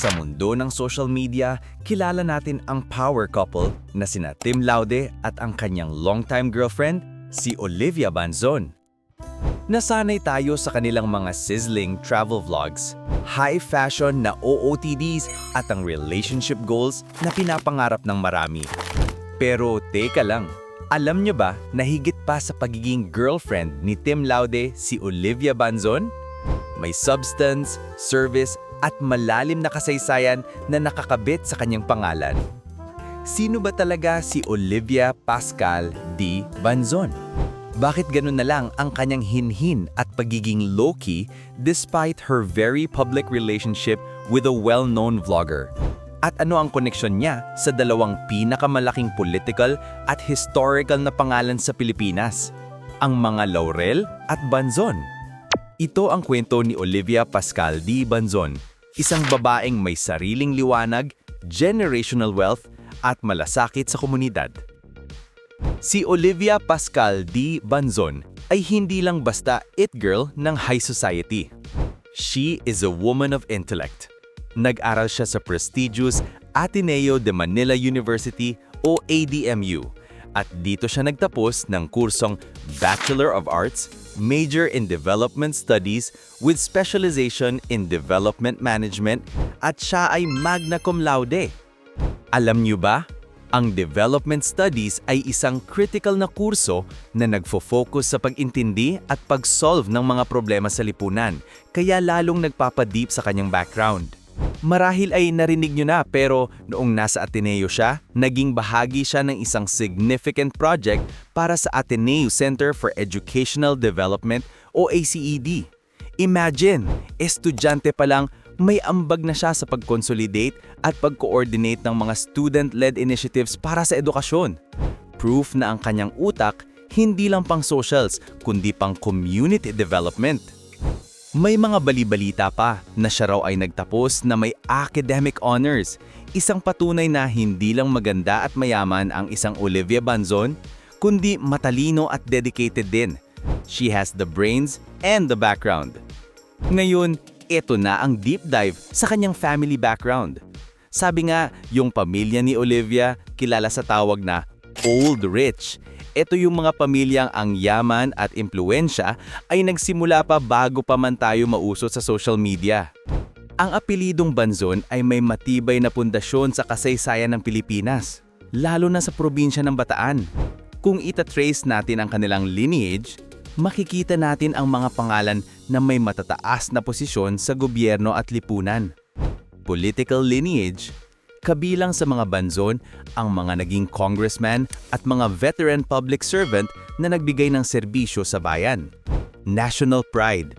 Sa mundo ng social media, kilala natin ang power couple na sina Tim Laude at ang kanyang longtime girlfriend, si Olivia Banzon. Nasanay tayo sa kanilang mga sizzling travel vlogs, high fashion na OOTDs at ang relationship goals na pinapangarap ng marami. Pero teka lang, alam nyo ba na higit pa sa pagiging girlfriend ni Tim Laude si Olivia Banzon? May substance, service at malalim na kasaysayan na nakakabit sa kanyang pangalan. Sino ba talaga si Olivia Pascal D. Banzon? Bakit ganun na lang ang kanyang hinhin at pagiging low-key despite her very public relationship with a well-known vlogger? At ano ang koneksyon niya sa dalawang pinakamalaking political at historical na pangalan sa Pilipinas? Ang mga Laurel at Banzon. Ito ang kwento ni Olivia Pascal D. Banzon, isang babaeng may sariling liwanag, generational wealth, at malasakit sa komunidad. Si Olivia Pascal D. Banzon ay hindi lang basta it girl ng high society. She is a woman of intellect. Nag-aral siya sa prestigious Ateneo de Manila University o ADMU at dito siya nagtapos ng kursong Bachelor of Arts, Major in Development Studies with specialization in Development Management at siya ay magna cum laude. Alam niyo ba? Ang Development Studies ay isang critical na kurso na nagfo-focus sa pag-intindi at pag-solve ng mga problema sa lipunan, kaya lalong nagpapadeep sa kanyang background. Marahil ay narinig nyo na pero noong nasa Ateneo siya, naging bahagi siya ng isang significant project para sa Ateneo Center for Educational Development o ACED. Imagine, estudyante pa lang may ambag na siya sa pag-consolidate at pag-coordinate ng mga student-led initiatives para sa edukasyon. Proof na ang kanyang utak hindi lang pang socials kundi pang community development. May mga balibalita pa na siya raw ay nagtapos na may academic honors, isang patunay na hindi lang maganda at mayaman ang isang Olivia Banzon, kundi matalino at dedicated din. She has the brains and the background. Ngayon, ito na ang deep dive sa kanyang family background. Sabi nga, yung pamilya ni Olivia kilala sa tawag na Old Rich. Ito yung mga pamilyang ang yaman at impluensya ay nagsimula pa bago pa man tayo mauso sa social media. Ang apelidong Banzon ay may matibay na pundasyon sa kasaysayan ng Pilipinas, lalo na sa probinsya ng Bataan. Kung itatrace natin ang kanilang lineage, makikita natin ang mga pangalan na may matataas na posisyon sa gobyerno at lipunan. Political lineage, kabilang sa mga banzon ang mga naging congressman at mga veteran public servant na nagbigay ng serbisyo sa bayan. National pride,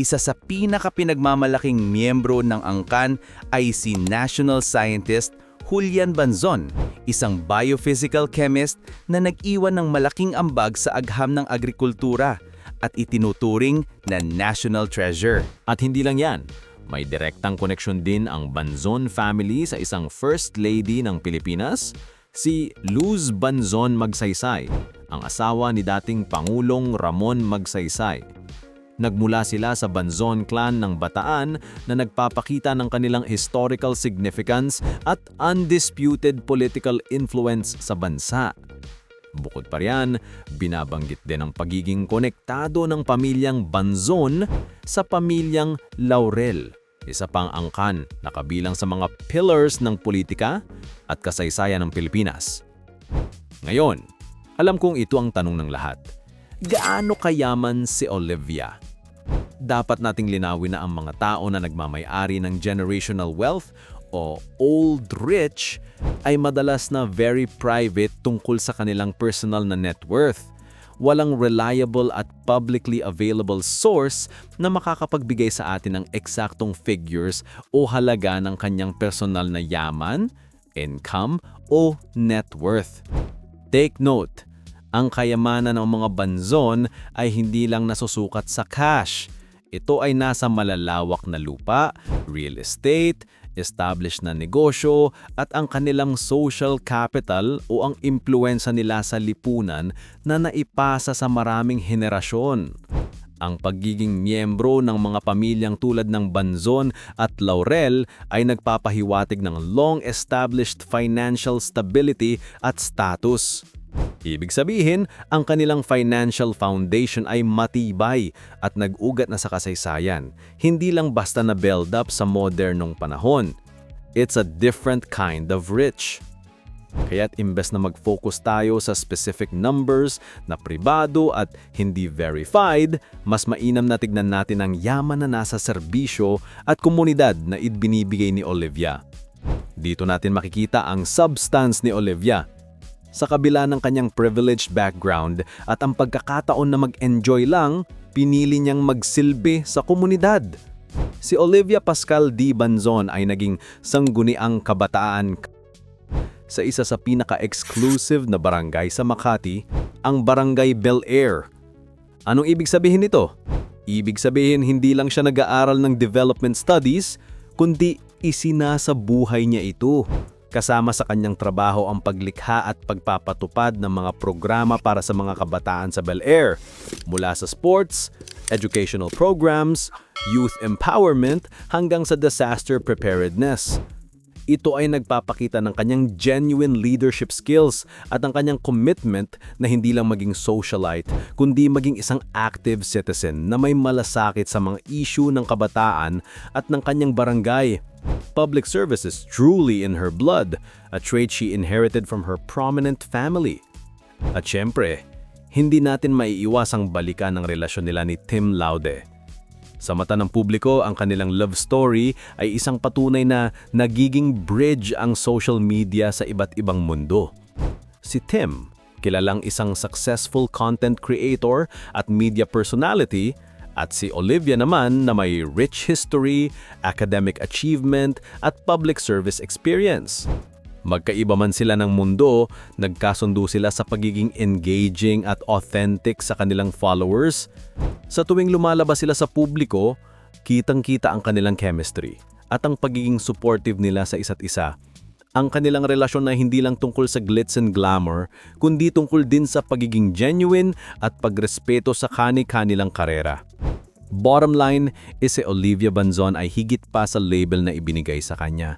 isa sa pinakapinagmamalaking miyembro ng angkan ay si national scientist Julian Banzon, isang biophysical chemist na nag-iwan ng malaking ambag sa agham ng agrikultura at itinuturing na national treasure. At hindi lang yan, may direktang koneksyon din ang Banzon family sa isang First Lady ng Pilipinas, si Luz Banzon Magsaysay, ang asawa ni dating Pangulong Ramon Magsaysay. Nagmula sila sa Banzon clan ng Bataan na nagpapakita ng kanilang historical significance at undisputed political influence sa bansa. Bukod pa riyan, binabanggit din ang pagiging konektado ng pamilyang Banzon sa pamilyang Laurel, isa pang angkan na kabilang sa mga pillars ng politika at kasaysayan ng Pilipinas. Ngayon, alam kong ito ang tanong ng lahat. Gaano kayaman si Olivia? Dapat nating linawin na ang mga tao na nagmamay-ari ng generational wealth o old rich ay madalas na very private tungkol sa kanilang personal na net worth. Walang reliable at publicly available source na makakapagbigay sa atin ng eksaktong figures o halaga ng kanyang personal na yaman, income o net worth. Take note, ang kayamanan ng mga banzon ay hindi lang nasusukat sa cash. Ito ay nasa malalawak na lupa, real estate, established na negosyo at ang kanilang social capital o ang impluensya nila sa lipunan na naipasa sa maraming henerasyon. Ang pagiging miyembro ng mga pamilyang tulad ng Banzon at Laurel ay nagpapahiwatig ng long-established financial stability at status. Ibig sabihin, ang kanilang financial foundation ay matibay at nag-ugat na sa kasaysayan, hindi lang basta na build up sa modernong panahon. It's a different kind of rich. Kaya't imbes na mag-focus tayo sa specific numbers na pribado at hindi verified, mas mainam na tignan natin ang yaman na nasa serbisyo at komunidad na ibinibigay ni Olivia. Dito natin makikita ang substance ni Olivia. Sa kabila ng kanyang privileged background at ang pagkakataon na mag-enjoy lang, pinili niyang magsilbi sa komunidad. Si Olivia Pascal D. Banzon ay naging sangguniang kabataan sa isa sa pinaka-exclusive na barangay sa Makati, ang Barangay Bel Air. Anong ibig sabihin nito? Ibig sabihin hindi lang siya nag-aaral ng development studies, kundi isinasa buhay niya ito. Kasama sa kanyang trabaho ang paglikha at pagpapatupad ng mga programa para sa mga kabataan sa Bel Air, mula sa sports, educational programs, youth empowerment hanggang sa disaster preparedness. Ito ay nagpapakita ng kanyang genuine leadership skills at ang kanyang commitment na hindi lang maging socialite, kundi maging isang active citizen na may malasakit sa mga issue ng kabataan at ng kanyang barangay. Public service is truly in her blood, a trait she inherited from her prominent family. At syempre, hindi natin maiiwasang balikan ang relasyon nila ni Tim Laude. Sa mata ng publiko, ang kanilang love story ay isang patunay na nagiging bridge ang social media sa iba't ibang mundo. Si Tim, kilalang isang successful content creator at media personality, at si Olivia naman na may rich history, academic achievement at public service experience. Magkaiba man sila ng mundo, nagkasundo sila sa pagiging engaging at authentic sa kanilang followers. Sa tuwing lumalabas sila sa publiko, kitang-kita ang kanilang chemistry at ang pagiging supportive nila sa isa't isa. Ang kanilang relasyon na hindi lang tungkol sa glitz and glamour, kundi tungkol din sa pagiging genuine at pagrespeto sa kani-kanilang karera. Bottom line is si Olivia Banzon ay higit pa sa label na ibinigay sa kanya.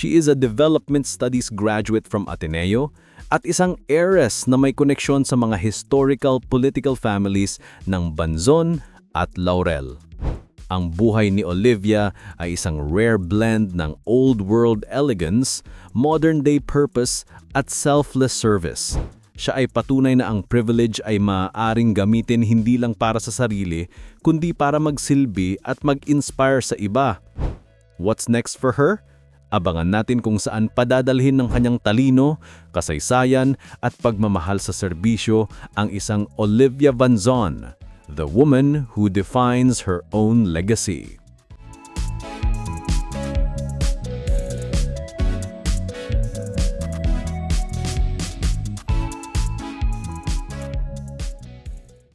She is a development studies graduate from Ateneo at isang heiress na may koneksyon sa mga historical political families ng Banzon at Laurel. Ang buhay ni Olivia ay isang rare blend ng old world elegance, modern day purpose at selfless service. Siya ay patunay na ang privilege ay maaaring gamitin hindi lang para sa sarili, kundi para magsilbi at mag-inspire sa iba. What's next for her? Abangan natin kung saan padadalhin ng kanyang talino, kasaysayan at pagmamahal sa serbisyo ang isang Olivia Vanzon, the woman who defines her own legacy.